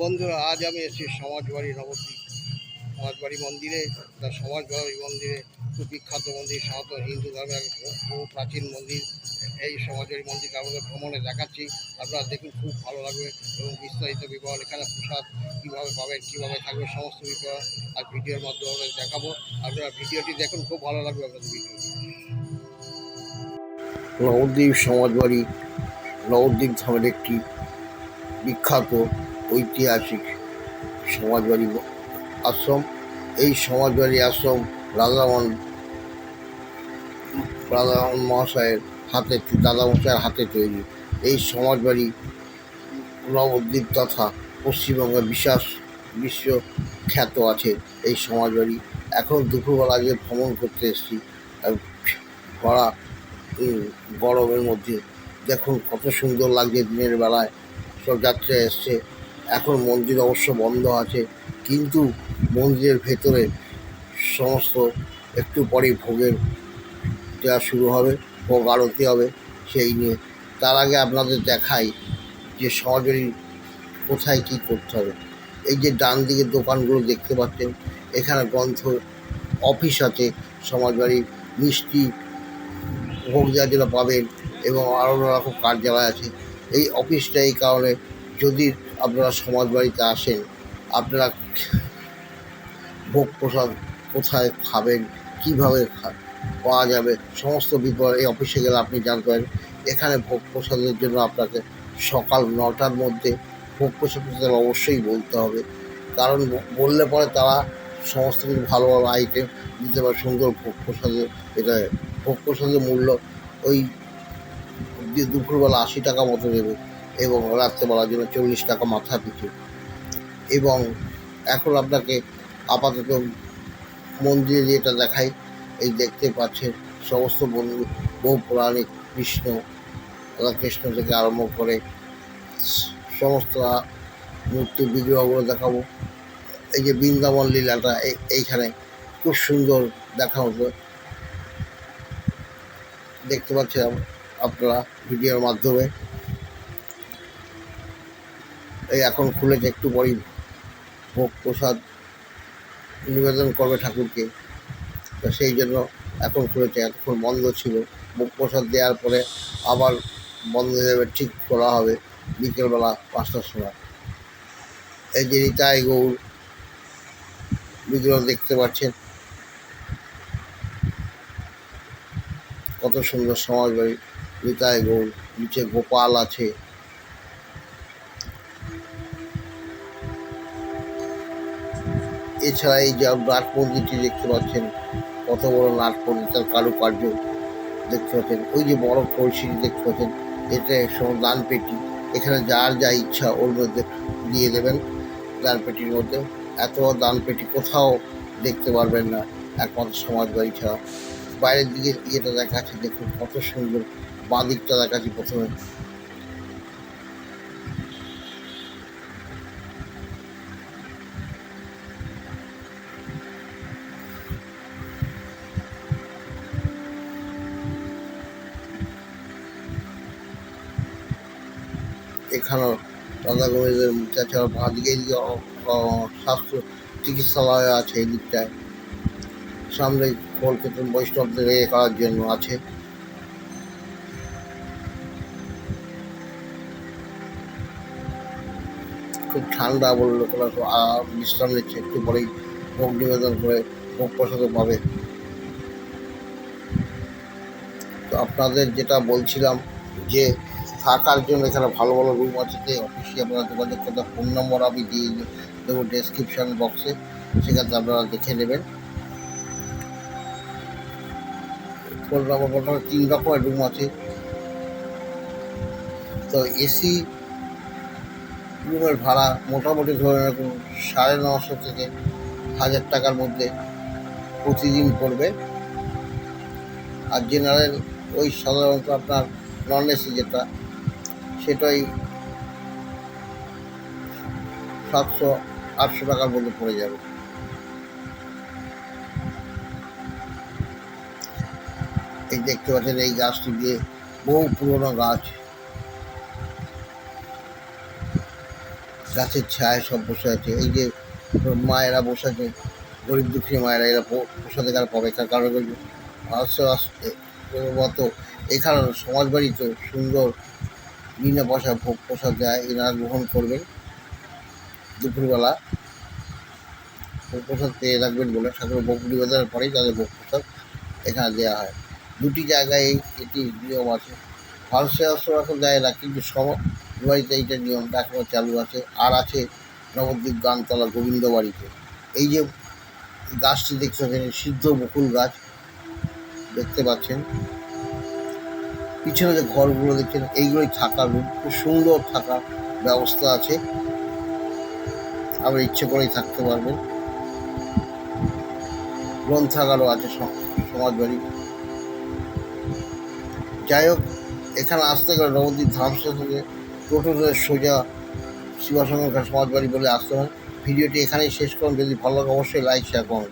বন্ধুরা, আজ আমি এসেছি সমাজবাড়ি নবদ্বীপ সমাজবাড়ি মন্দিরে। তার সমাজবাড়ি মন্দিরে খুব বিখ্যাত মন্দির, সনাতন হিন্দু ধর্মের বহু প্রাচীন মন্দির। এই সমাজবাড়ি মন্দির আমাদের ভ্রমণে দেখাচ্ছি। আপনারা দেখুন, খুব ভালো লাগবে এবং বিস্তারিত বিবরণ এখানে প্রসাদ কীভাবে পাবেন, কীভাবে থাকবে, সমস্ত বিবরণ আর ভিডিওর মাধ্যমে দেখাবো। আপনারা ভিডিওটি দেখুন, খুব ভালো লাগবে আপনাদের ভিডিওটি। নবদ্বীপ সমাজবাড়ি নবদ্বীপ ধামের একটি বিখ্যাত ঐতিহাসিক সমাজবাড়ি আশ্রম। এই সমাজবাড়ি আশ্রম রাজামন রাজামন মহাশয়ের হাতে দাদা মশাইয়ের হাতে তৈরি। এই সমাজবাড়ি নবদ্বীপ তথা পশ্চিমবঙ্গের বিশ্বাস বিশ্ব খ্যাত আছে এই সমাজবাড়ি এখন দুপুরবেলা আজকে ভ্রমণ করতে এসেছি। ভরা গরমের মধ্যে। দেখুন কত সুন্দর লাগছে দিনের বেলায়। সব যাত্রী এসছে। এখন মন্দির অবশ্য বন্ধ আছে, কিন্তু মন্দিরের ভেতরে সমস্ত একটু পরেই ভোগের দেওয়া শুরু হবে, ভোগ আরতি হবে, সেই নিয়ে। তার আগে আপনাদের দেখাই যে সমাজেরই কোথায় কী করতে হবে। এই যে ডান দিকের দোকানগুলো দেখতে পাচ্ছেন, এখানে গ্রন্থ অফিস আছে সমাজবাড়ির মিষ্টি ভোগ দেওয়ার জন্য পাবেন এবং আরও রকম কার্যালয় আছে। এই অফিসটা এই কারণে যদি আপনারা সমাজবাড়িতে আসেন, আপনারা ভোগ প্রসাদ কোথায় খাবেন, কীভাবে পাওয়া যাবে, সমস্ত বিপদ এই অফিসে গেলে আপনি জানতে পারেন। এখানে ভোগ প্রসাদের জন্য আপনাকে সকাল নটার মধ্যে ভোগ প্রসাদ অবশ্যই বলতে হবে। কারণ বললে পরে তারা সমস্ত কিছু ভালো ভালো আইটেম দিতে পারে, সুন্দর ভোগ প্রসাদের এটা ভোগ প্রসাদের মূল্য ওই দুপুরবেলা আশি টাকা মতো দেবে এবং রাত্রেবেলার জন্য চল্লিশ টাকা মাথা পিছু। এবং এখন আপনাকে আপাতত মন্দিরে যেটা দেখাই, এই দেখতে পাচ্ছেন সমস্ত বন্ধু বহু পৌরাণিক কৃষ্ণ, রাধাকৃষ্ণ থেকে আরম্ভ করে সমস্ত মূর্তি বিগ্রহগুলো দেখাবো। এই যে বৃন্দাবন লীলাটা এই- এইখানে খুব সুন্দর দেখা হতো। দেখতে পাচ্ছেন আপনারা ভিডিওর মাধ্যমে। এই এখন খুলেছে একটু পরেই ভোগ প্রসাদ নিবেদন করবে ঠাকুরকে। তো সেই জন্য এখন খুলেছে এতক্ষণ বন্ধ ছিল। ভোগ প্রসাদ দেওয়ার পরে আবার বন্ধ হয়ে যাবে, ঠিক করা হবে বিকেলবেলা পাঁচটার সময়। এই যে নিতাই গৌর বিগ্রহ দেখতে পাচ্ছেন। কত সুন্দর সমাজ বাড়ি। নিতাই গৌর, নিচে গোপাল আছে। এছাড়া এই যে নাট দেখতে পাচ্ছেন, কত বড় নাট মন্দির, তার কারুকার্য দেখতে পাচ্ছেন। ওই যে বড় কলসিটি দেখতে পাচ্ছেন, এটা সব দান পেটি। এখানে যার যা ইচ্ছা ওর মধ্যে দিয়ে দেবেন দান পেটির মধ্যে। এত দান পেটি কোথাও দেখতে পারবেন না, একমাত্র সমাজ বাড়ি ছাড়া। বাইরের দিকে ইয়েটা দেখাচ্ছে, দেখুন কত সুন্দর বাঁ দিকটা দেখাচ্ছি প্রথমে। তাছাড়া বাঁ দিকে এদিকে অ- অ- স্বাস্থ্য চিকিৎসালয় আছে এই দিকটায়। সামনে কলকাতা বৈষ্ণবদের এ করার জন্য আছে। খুব ঠান্ডা বলে লোকেরা বিশ্রাম নিচ্ছে, একটু পরেই ভোগ নিবেদন করে ভোগ প্রসাদও পাবে। তো আপনাদের যেটা বলছিলাম যে থাকার জন্য এখানে ভালো ভালো রুম আছে, যে অফিসে আপনারা যোগাযোগ করতে ফোন নম্বর আমি দিয়ে দেবো ডেসক্রিপশন বক্সে সেখানে আপনারা দেখে নেবেন। তিন রকমের রুম আছে। তো এসি রুমের ভাড়া মোটামুটি ধরে রাখুন সাড়ে নশো থেকে হাজার টাকার মধ্যে প্রতিদিন পড়বে। আর জেনারেল ওই সাধারণত আপনার নন এসি যেটা সেটাই সাতশো, আটশো টাকার মধ্যে পড়ে যাবে। এই দেখতে পাচ্ছেন এই গাছটি দিয়ে বহু পুরনো গাছ। গাছের ছায় সব বসে আছে। এই যে মায়েরা বসে আছে, গরিব দুঃখী মায়েরা, এরা প্রসাদের কার অপেক্ষা কারও কারও আস্তে আস্তে মতো এখানে সমাজবাড়ি তো সুন্দর। বিনা পয়সা ভোগ প্রসাদ দেয় এনারা গ্রহণ করবেন দুপুরবেলা, ভোগ প্রসাদ পেয়ে রাখবেন বলে ঠাকুর ভোগ নিবেদনের পরেই তাদের ভোগ প্রসাদ এখানে দেওয়া হয়। দুটি জায়গায় এটি নিয়ম আছে। ফার্সে আশ্রম এখন দেয় না, কিন্তু সব এইটা নিয়মটা এখনও চালু আছে। আর আছে নবদ্বীপ গানতলা গোবিন্দ বাড়িতে এই যে গাছটি এই সিদ্ধ বকুল গাছ দেখতে পাচ্ছেন। পিছনে যে ঘরগুলো দেখছেন, এইগুলোই থাকার রুম খুব সুন্দর থাকার ব্যবস্থা আছে। আবার ইচ্ছে করেই থাকতে পারবেন। গ্রন্থাগারও আছে সম- সমাজবাড়ি যাই হোক, এখানে আসতে গেলে নবদ্বীপ ধামসা থেকে টোটো সোজা শিবাসঙ্গ সমাজবাড়ি বলে আসতে হয়। ভিডিওটি এখানেই শেষ করুন। যদি ভালো লাগে অবশ্যই লাইক শেয়ার করুন